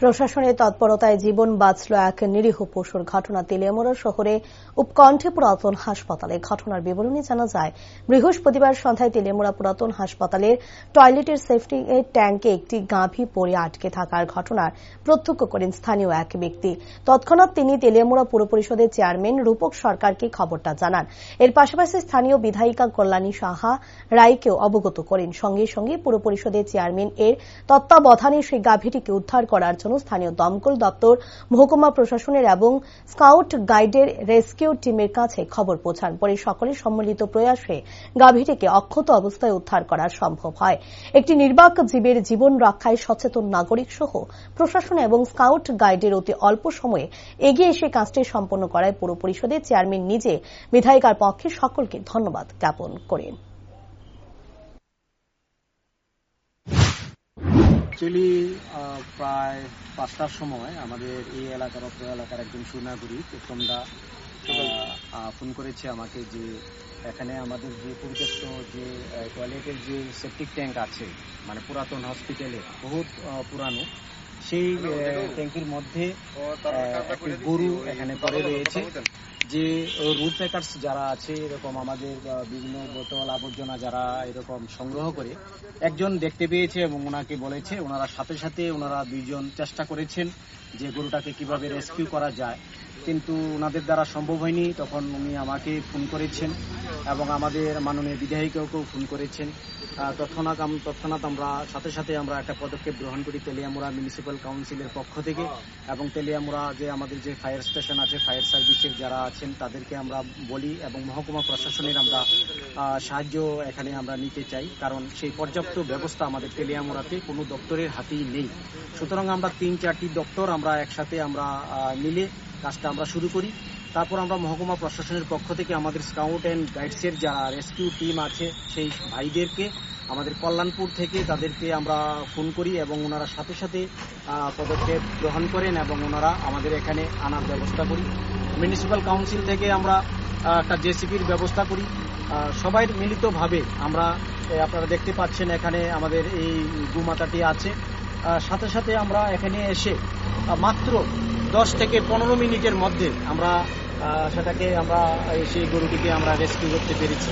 প্রশাসনের তৎপরতায় জীবন বাঁচল এক নিরীহ পশুর ঘটনা তেলিয়ামুড়া শহরে উপকণ্ঠে পুরাতন হাসপাতালে। ঘটনার বিবরণী জানা যায়, বৃহস্পতিবার সন্ধ্যায় তেলিয়ামুড়া পুরাতন হাসপাতালের টয়লেটের সেফটি ট্যাঙ্কে একটি গাভী পড়ে আটকে থাকার ঘটনার প্রত্যক্ষ করেন স্থানীয় এক ব্যক্তি। তৎক্ষণাৎ তিনি তেলিয়ামুড়া পুর পরিষদের চেয়ারম্যান রূপক সরকারকে খবরটা জানান। এর পাশাপাশি স্থানীয় বিধায়িকা কল্যাণী সাহা রায়কেও অবগত করেন। সঙ্গে সঙ্গে পুর পরিষদের চেয়ারম্যান এর তত্ত্বাবধানে সেই গাভীটিকে উদ্ধার করার জন্য স্থানীয় দমকল দপ্তর, মহকুমা প্রশাসনের এবং স্কাউট গাইডের রেস্কিউ টিমের কাছে খবর পৌঁছান। পরে সকলের সম্মিলিত প্রয়াসে গাভীটিকে অক্ষত অবস্থায় উদ্ধার করা সম্ভব হয়। একটি নির্বাক জীবের জীবন রক্ষায় সচেতন নাগরিক সহ প্রশাসন এবং স্কাউট গাইডের অতি অল্প সময়ে এগিয়ে এসে কাজটি সম্পন্ন করায় পুর পরিষদের চেয়ারম্যান নিজে বিধায়িকার পক্ষে সকলকে ধন্যবাদ জ্ঞাপন করেন। অ্যাকচুয়ালি প্রায় পাঁচটার সময় আমাদের এই এলাকার অত এলাকার একজন সুনাগরিক তোমরা ফোন করেছে আমাকে যে এখানে আমাদের যে পরিত্যক্ত যে টয়লেটের যে সেপটিক ট্যাঙ্ক আছে মানে পুরাতন হসপিটালে বহুত পুরানো সেই ট্যাঙ্কির মধ্যে একটি গরু এখানে পড়ে রয়েছে। যে রুট মেকার্স যারা আছে এরকম আমাদের বিভিন্ন বোতল আবর্জনা যারা এরকম সংগ্রহ করে একজন দেখতে পেয়েছে এবং ওনাকে বলেছে ওনারা সাথে সাথে ওনারা দুইজন চেষ্টা করেছেন যে গরুটাকে কীভাবে রেস্কিউ করা যায়। কিন্তু ওনাদের দ্বারা সম্ভব হয়নি। তখন উনি আমাকে ফোন করেছেন এবং আমাদের মাননীয় বিধায়িকাকেও ফোন করেছেন। তৎক্ষণাৎ তৎক্ষণাৎ আমরা সাথে সাথে আমরা একটা পদক্ষেপ গ্রহণ করি তেলিয়ামুড়া মিউনিসিপ্যাল কাউন্সিলের পক্ষ থেকে এবং তেলিয়ামুড়া যে আমাদের যে ফায়ার স্টেশন আছে ফায়ার সার্ভিসের যারা আছেন, তাদেরকে আমরা বলি এবং মহকুমা প্রশাসনের আমরা সাহায্য এখানে আমরা নিতে চাই। কারণ সেই পর্যাপ্ত ব্যবস্থা আমাদের তেলিয়ামুড়াতে কোনো দপ্তরের হাতেই নেই। সুতরাং আমরা তিন চারটি দপ্তর আমরা একসাথে আমরা মিলে কাজটা আমরা শুরু করি। তারপর আমরা মহকুমা প্রশাসনের পক্ষ থেকে আমাদের স্কাউট অ্যান্ড গাইডসের যারা রেস্কিউ টিম আছে, সেই ভাইদেরকে, আমাদের কল্যাণপুর থেকে তাদেরকে আমরা ফোন করি এবং ওনারা সাথে সাথে পদক্ষেপ গ্রহণ করেন এবং ওনারা আমাদের এখানে আনার ব্যবস্থা করি। মিউনিসিপ্যাল কাউন্সিল থেকে আমরা একটা জেসিপির ব্যবস্থা করি। সবাই মিলিতভাবে আমরা আপনারা দেখতে পাচ্ছেন এখানে আমাদের এই গুমাতাটি আছে। সাথে সাথে আমরা এখানে এসে মাত্র দশ থেকে পনেরো মিনিটের মধ্যে আমরা সেটাকে আমরা সেই গরুটিকে আমরা রেস্কিউ করতে পেরেছি।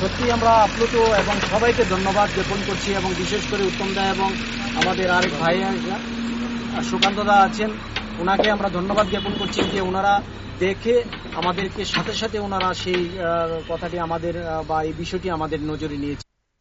সত্যি আমরা আপ্লুত এবং সবাইকে ধন্যবাদ জ্ঞাপন করছি এবং বিশেষ করে উত্তম দা এবং আমাদের আরেক ভাই সুকান্ত দা আছেন ওনাকে আমরা ধন্যবাদ জ্ঞাপন করছি যে ওনারা দেখে আমাদেরকে সাথে সাথে ওনারা সেই কথাটি আমাদের বা এই বিষয়টি আমাদের নজরে নিয়েছে